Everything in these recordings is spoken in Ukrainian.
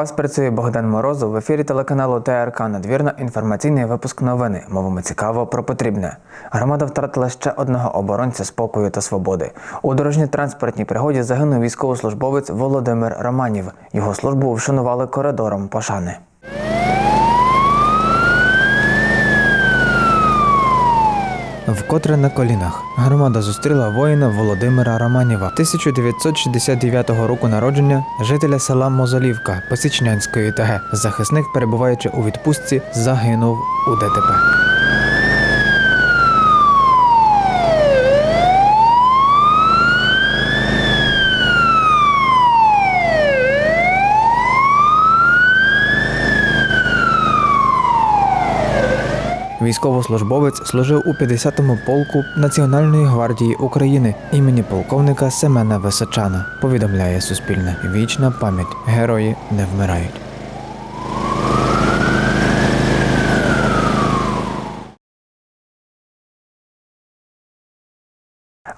Вас працює Богдан Морозов в ефірі телеканалу ТРК Надвірна інформаційний випуск новини. Мовимо цікаво про потрібне. Громада втратила ще одного оборонця спокою та свободи. У дорожньо-транспортній пригоді загинув військовослужбовець Володимир Романів. Його службу вшанували коридором пошани. Вкотре на колінах громада зустріла воїна Володимира Романіва 1969 року народження, жителя села Мозолівка Посічнянської ТГ. Захисник, перебуваючи у відпустці, загинув у ДТП. Військовослужбовець служив у 50-му полку Національної гвардії України імені полковника Семена Височана. Повідомляє Суспільне. Вічна пам'ять. Герої не вмирають.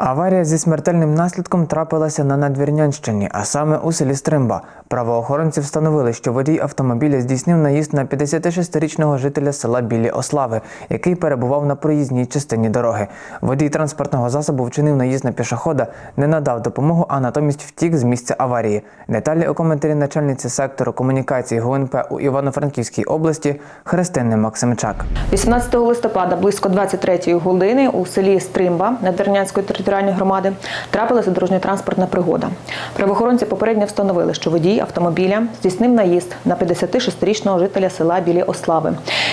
Аварія зі смертельним наслідком трапилася на Надвірнянщині, а саме у селі Стримба. Правоохоронці встановили, що водій автомобіля здійснив наїзд на 56-річного жителя села Білі Ослави, який перебував на проїзній частині дороги. Водій транспортного засобу вчинив наїзд на пішохода, не надав допомогу, а натомість втік з місця аварії. Деталі у коментарі начальниці сектору комунікації ГУНП у Івано-Франківській області Христини Максимчак. 18 листопада близько 23 години у селі Стримба Надвірнянської територіальної громади трапилася дорожньо-транспортна пригода. Правоохоронці попередньо встановили, що водій автомобіля здійснив наїзд на 56-річного жителя села Білі Ослави,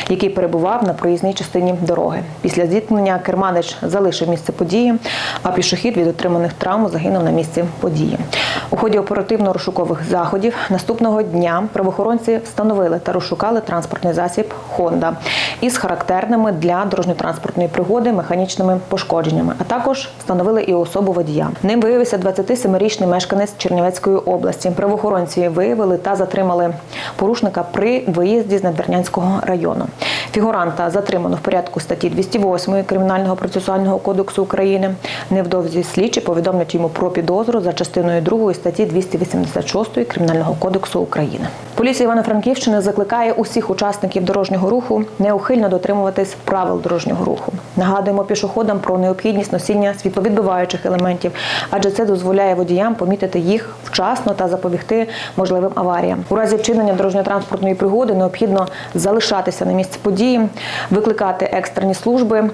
який перебував на проїзній частині дороги. Після зіткнення керманич залишив місце події, а пішохід від отриманих травм загинув на місці події. У ході оперативно-розшукових заходів наступного дня правоохоронці встановили та розшукали транспортний засіб Honda із характерними для дорожньо-транспортної пригоди механічними пошкодженнями, а також встановили і особу водія. Ним виявився 27-річний мешканець Чернівецької області. Правоохоронці виявили та затримали порушника при виїзді з Надвірнянського району. Фігуранта затримано в порядку статті 208 Кримінального процесуального кодексу України. Невдовзі слідчі повідомлять йому про підозру за частиною 2 статті 286 Кримінального кодексу України. Поліція Івано-Франківщини закликає усіх учасників дорожнього руху неухильно дотримуватись правил дорожнього руху. Нагадуємо пішоходам про необхідність носіння світловідбиваючих елементів, адже це дозволяє водіям помітити їх вчасно та запобігти можливим аваріям. У разі вчинення дорожньо-транспортної пригоди необхідно залишатися на місці події, викликати екстрені служби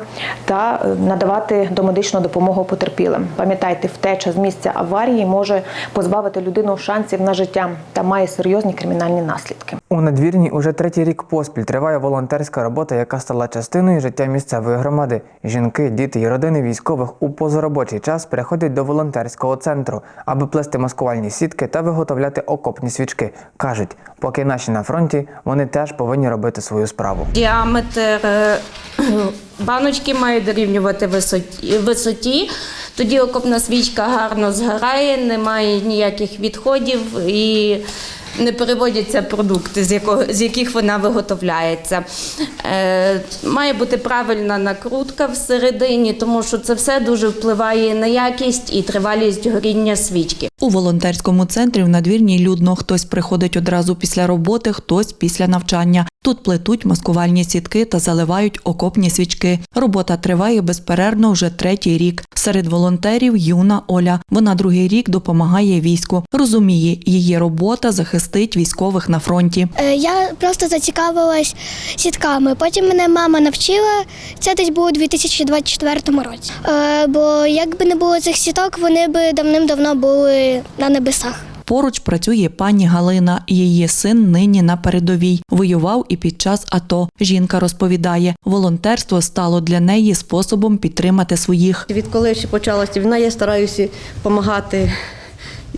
та е, надавати домедичну допомогу потерпілим. Пам'ятайте, втеча з місця аварії може позбавити людину шансів на життя та має серйозні кримінальні наслідки. У надвірні уже третій рік поспіль триває волонтерська робота, яка стала частиною життя місцевої громади. Жінки, діти і родини військових у позаробочий час переходять до волонтерського центру, аби плести маскувальні сітки та виготовляти окопні свічки. кажуть, поки наші на фронті, вони теж повинні робити свою справу. Діаметр е, баночки має дорівнювати висоті, висоті. Тоді окопна свічка гарно згорає, немає ніяких відходів і не переводяться продукти, з, якого, з яких вона виготовляється. Е, має бути правильна накрутка всередині, тому що це все дуже впливає на якість і тривалість горіння свічки. У волонтерському центрі в надвірній людно хтось приходить одразу після роботи, хтось після навчання. Тут плетуть маскувальні сітки та заливають окопні свічки. Робота триває безперервно вже третій рік. Серед волонтерів юна Оля. Вона другий рік допомагає війську. Розуміє, її робота захистить військових на фронті. Е, Я просто зацікавилась сітками. Потім мене мама навчила. Це десь було у 2024 році. Е, Бо якби не було цих сіток, вони б давним-давно були на небесах. Поруч працює пані Галина. Її син нині на передовій. Воював і під час АТО. Жінка розповідає, волонтерство стало для неї способом підтримати своїх. Відколи ще почалася війна, я стараюся допомагати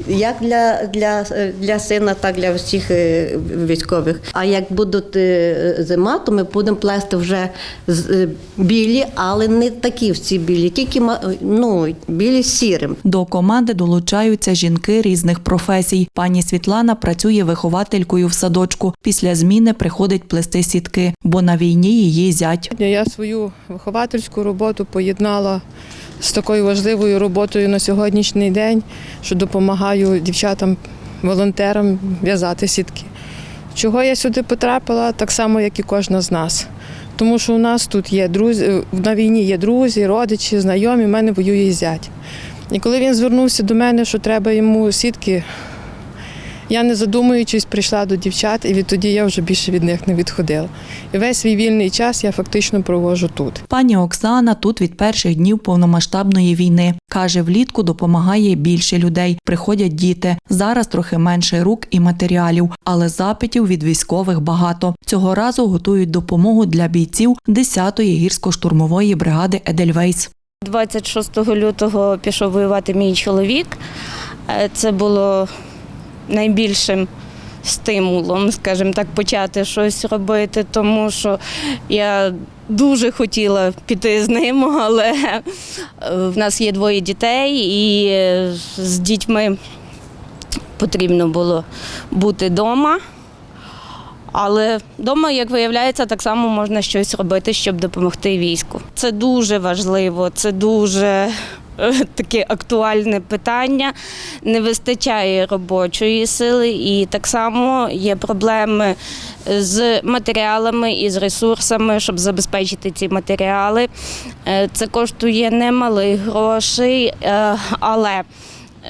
як для, для, для сина, так для всіх е, військових. А як буде е, зима, то ми будемо плести вже з- е, білі, але не такі всі білі, тільки ма- ну, білі сірим. До команди долучаються жінки різних професій. Пані Світлана працює вихователькою в садочку. Після зміни приходить плести сітки, бо на війні її зять. Я свою виховательську роботу поєднала з такою важливою роботою на сьогоднішній день, що допомагаю дівчатам, волонтерам в'язати сітки. Чого я сюди потрапила, так само, як і кожна з нас. Тому що у нас тут є друзі, на війні є друзі, родичі, знайомі, в мене воює зять. І коли він звернувся до мене, що треба йому сітки, я не задумуючись, прийшла до дівчат, і відтоді я вже більше від них не відходила. І весь свій вільний час я фактично проводжу тут. Пані Оксана тут від перших днів повномасштабної війни. Каже, влітку допомагає більше людей. Приходять діти. Зараз трохи менше рук і матеріалів, але запитів від військових багато. Цього разу готують допомогу для бійців 10-ї гірсько-штурмової бригади Едельвейс. 26 лютого пішов воювати мій чоловік. Е, Це було найбільшим стимулом, скажімо так, почати щось робити, тому що я дуже хотіла піти з ним, але е, в нас є двоє дітей, і з дітьми потрібно було бути вдома. Але вдома, як виявляється, так само можна щось робити, щоб допомогти війську. Це дуже важливо, це дуже таке актуальне питання. Не вистачає робочої сили, і так само є проблеми з матеріалами і з ресурсами, щоб забезпечити ці матеріали. Е, Це коштує немалих грошей, е, але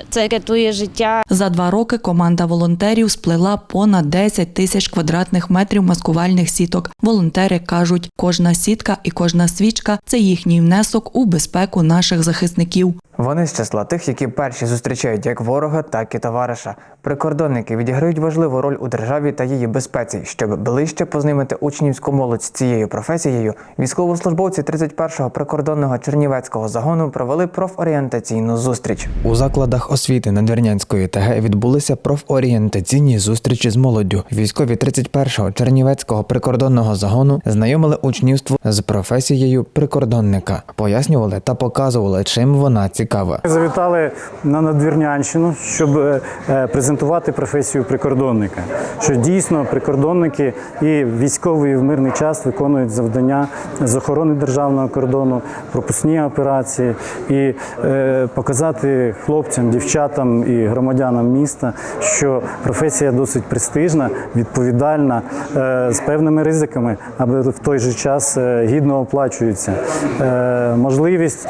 це рятує життя За два роки команда волонтерів сплела понад 10 тисяч квадратних метрів маскувальних сіток. Волонтери кажуть, кожна сітка і кожна свічка це їхній внесок у безпеку наших захисників. Вони з числа тих, які перші зустрічають як ворога, так і товариша. Прикордонники відіграють важливу роль у державі та її безпеці. Щоб ближче познайомити учнівську молодь з цією професією, військовослужбовці 31-го прикордонного чернівецького загону провели профорієнтаційну зустріч. У закладах освіти Надвірнянської ТГ відбулися профорієнтаційні зустрічі з молоддю. Військові 31-го чернівецького прикордонного загону знайомили учнівство з професією прикордонника, пояснювали та показували, чим вона цікава. Ми Завітали на Надвірнянщину, щоб е, е, презентувати професію прикордонника. Що дійсно прикордонники і військові в мирний час виконують завдання з охорони державного кордону, пропускні операції і е, показати хлопцям, дівчатам і громадянам міста, що професія досить престижна, відповідальна, з певними ризиками, аби в той же час гідно оплачується. Можливість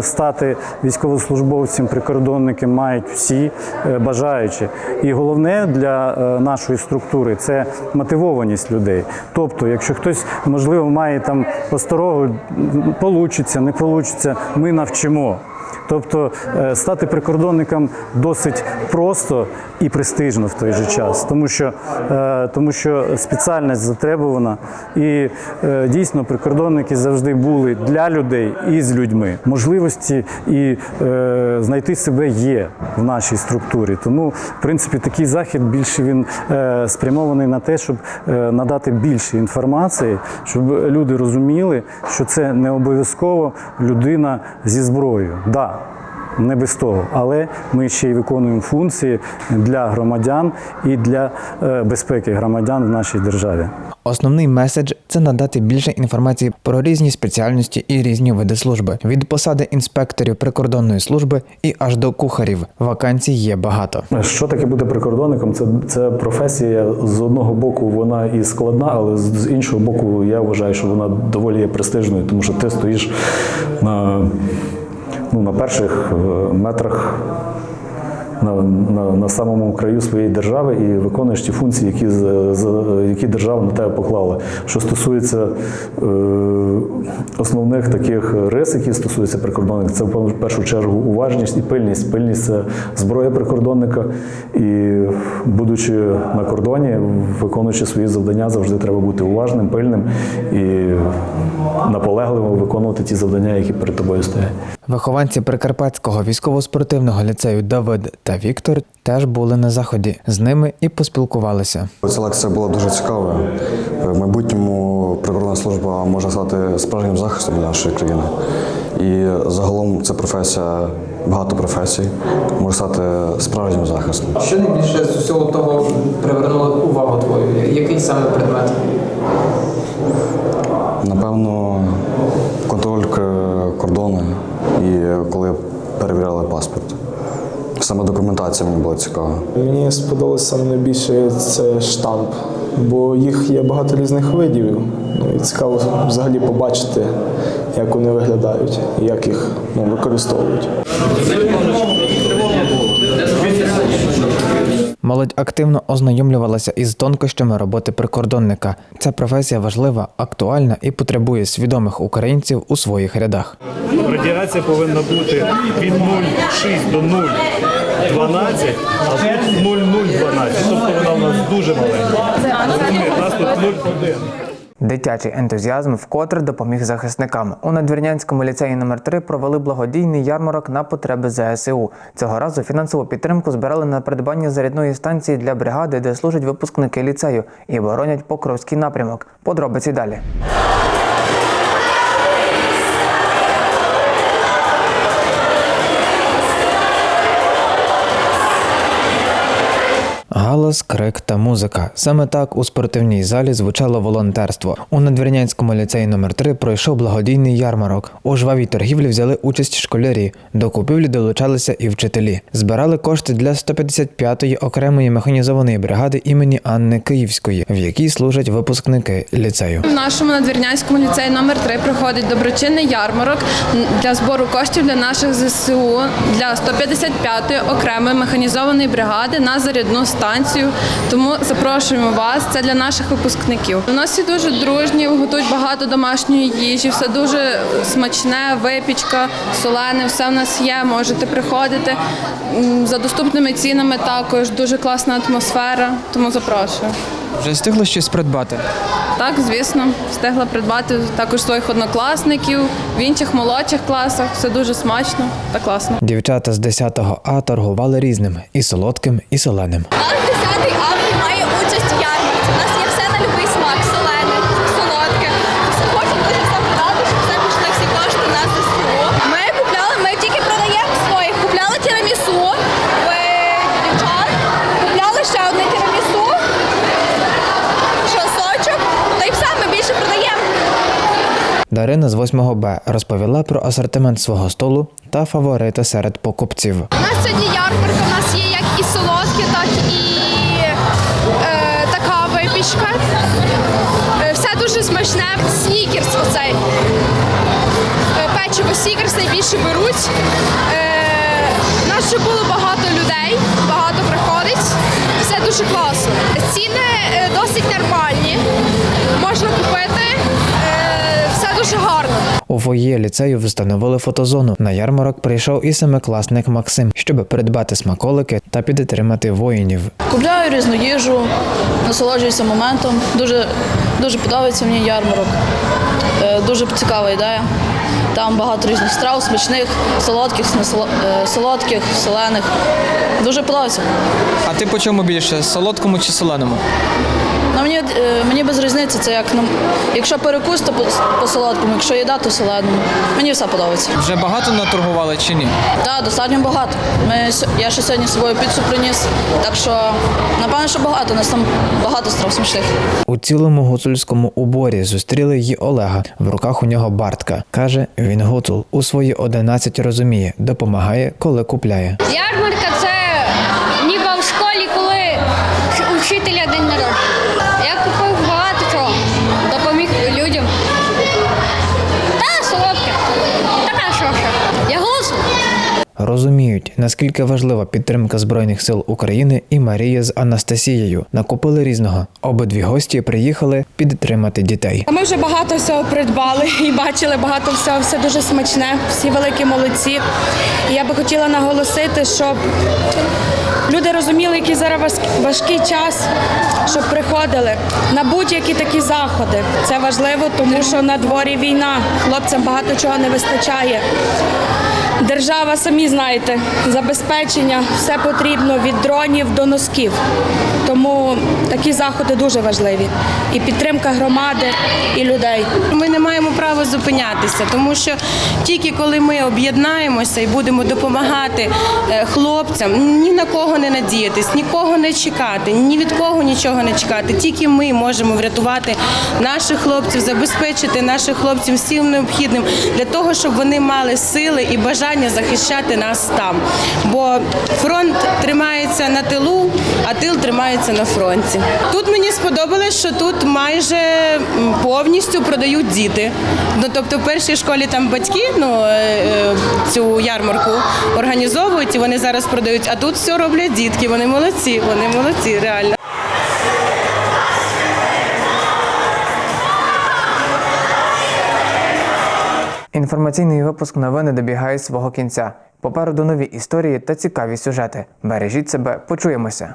стати військовослужбовцем, прикордонники мають всі е, бажаючі. І головне для е, нашої структури це мотивованість людей. Тобто, якщо хтось можливо має там осторогу, получиться, не получиться, ми навчимо. Тобто е, стати прикордонником досить просто і престижно в той же час, тому що, е, тому що спеціальність затребувана, і е, дійсно прикордонники завжди були для людей і з людьми. Можливості і е, знайти себе є в нашій структурі. Тому, в принципі, такий захід більше він спрямований на те, щоб надати більше інформації, щоб люди розуміли, що це не обов'язково людина зі зброєю. Да, не без того, але ми ще й виконуємо функції для громадян і для е, безпеки громадян в нашій державі. Основний меседж це надати більше інформації про різні спеціальності і різні види служби від посади інспекторів прикордонної служби і аж до кухарів. Вакансій є багато. Що таке бути прикордонником? Це, це професія з одного боку вона і складна, але з, з іншого боку, я вважаю, що вона доволі є престижною, тому що ти стоїш на, ну, на перших е, метрах. На, на, на самому краю своєї держави і виконуєш ті функції, які, з- з- які держава на тебе поклала. Що стосується е, основних таких рис, які стосуються прикордонних, це в першу чергу уважність і пильність. Пильність це зброя прикордонника, і будучи на кордоні, виконуючи свої завдання, завжди треба бути уважним, пильним і наполегливо виконувати ті завдання, які перед тобою стоять. Вихованці Прикарпатського військово-спортивного ліцею Давид та Віктор теж були на заході. З ними і поспілкувалися. Ця лекція була дуже цікавою. В майбутньому прикордонна служба може стати справжнім захистом для нашої країни. І загалом ця професія, багато професій, може стати справжнім захистом. Що найбільше з усього того привернуло увагу твою? Який саме предмет? Напевно, і коли перевіряли паспорт. Саме документація мені була цікава. Мені сподобалося найбільше це штамп, бо їх є багато різних видів. Ну і цікаво взагалі побачити, як вони виглядають і як їх ну, використовують. Молодь активно ознайомлювалася із тонкощами роботи прикордонника. Ця професія важлива, актуальна і потребує свідомих українців у своїх рядах. Радіація повинна бути від 0,6 до 0,12, а тут 0,012. Тобто вона у нас дуже маленька. У нас тут 0,1. Дитячий ентузіазм вкотре допоміг захисникам. У Надвірнянському ліцеї номер 3 провели благодійний ярмарок на потреби ЗСУ. Цього разу фінансову підтримку збирали на придбання зарядної станції для бригади, де служать випускники ліцею і боронять Покровський напрямок. Подробиці далі. Галас, крик та музика. Саме так у спортивній залі звучало волонтерство. У Надвірнянському ліцеї номер 3 пройшов благодійний ярмарок. У жвавій торгівлі взяли участь школярі. До купівлі долучалися і вчителі. Збирали кошти для 155-ї окремої механізованої бригади імені Анни Київської, в якій служать випускники ліцею. В нашому надвірнянському ліцеї номер 3 проходить доброчинний ярмарок для збору коштів для наших ЗСУ для 155-ї окремої механізованої бригади на зарядну станцію. Тому запрошуємо вас. Це для наших випускників. У нас всі дуже дружні, готують багато домашньої їжі, все дуже смачне, випічка, солене, все в нас є. Можете приходити за доступними цінами. Також дуже класна атмосфера. Тому запрошую. Вже встигли щось придбати. Так, звісно, встигла придбати також своїх однокласників в інших молодших класах. Все дуже смачно та класно. Дівчата з 10-го А торгували різним і солодким, і соленим. Дарина з 8 Б розповіла про асортимент свого столу та фаворити серед покупців. У нас сьогодні ярмарка, у нас є як і солодкі, так і е, така випічка. Е, все дуже смачне. Снікерс оцей. Е, печиво снікерс найбільше беруть. Е, у нас ще було багато людей, багато приходить. Все дуже класно. Ціни е, досить нормальні. У фоє ліцею встановили фотозону. На ярмарок прийшов і семикласник Максим, щоб придбати смаколики та підтримати воїнів. Купляю різну їжу, насолоджуюся моментом. Дуже, дуже подобається мені ярмарок. Е, Дуже цікава ідея. Там багато різних страв, смачних, солодких, е, солодких, солених. Дуже подобається. А ти по чому більше? Солодкому чи соленому? Різниці, це як ну, якщо перекус, то по, по солодкому, якщо їда, то соленому. Мені все подобається. Вже багато наторгували чи ні? Так, достатньо багато. Ми, я ще сьогодні з собою піцу приніс, так що напевно, що багато. У нас там багато страв смачних. У цілому гуцульському уборі зустріли її Олега. В руках у нього Бартка. Каже, він гуцул. У свої 11 розуміє, допомагає, коли купляє. Ярмарка Розуміють, наскільки важлива підтримка Збройних сил України і Марія з Анастасією. Накупили різного. Обидві гості приїхали підтримати дітей. Ми вже багато всього придбали і бачили багато всього, все дуже смачне, всі великі молодці. Я би хотіла наголосити, щоб люди розуміли, який зараз важкий час, щоб приходили на будь-які такі заходи. Це важливо, тому що на дворі війна, хлопцям багато чого не вистачає. Держава, самі знаєте, забезпечення все потрібно від дронів до носків. Тому такі заходи дуже важливі. І підтримка громади, і людей. Ми не маємо права зупинятися, тому що тільки коли ми об'єднаємося і будемо допомагати е, хлопцям, ні на кого не надіятись, нікого не чекати, ні від кого нічого не чекати. Тільки ми можемо врятувати наших хлопців, забезпечити наших хлопців всім необхідним для того, щоб вони мали сили і бажання завдання захищати нас там. Бо фронт тримається на тилу, а тил тримається на фронті. Тут мені сподобалось, що тут майже повністю продають діти. Ну тобто, в першій школі там батьки ну, е, е, цю ярмарку організовують і вони зараз продають. А тут все роблять дітки. Вони молодці, вони молодці, реально. Інформаційний випуск новини добігає свого кінця. Попереду нові історії та цікаві сюжети. Бережіть себе, почуємося.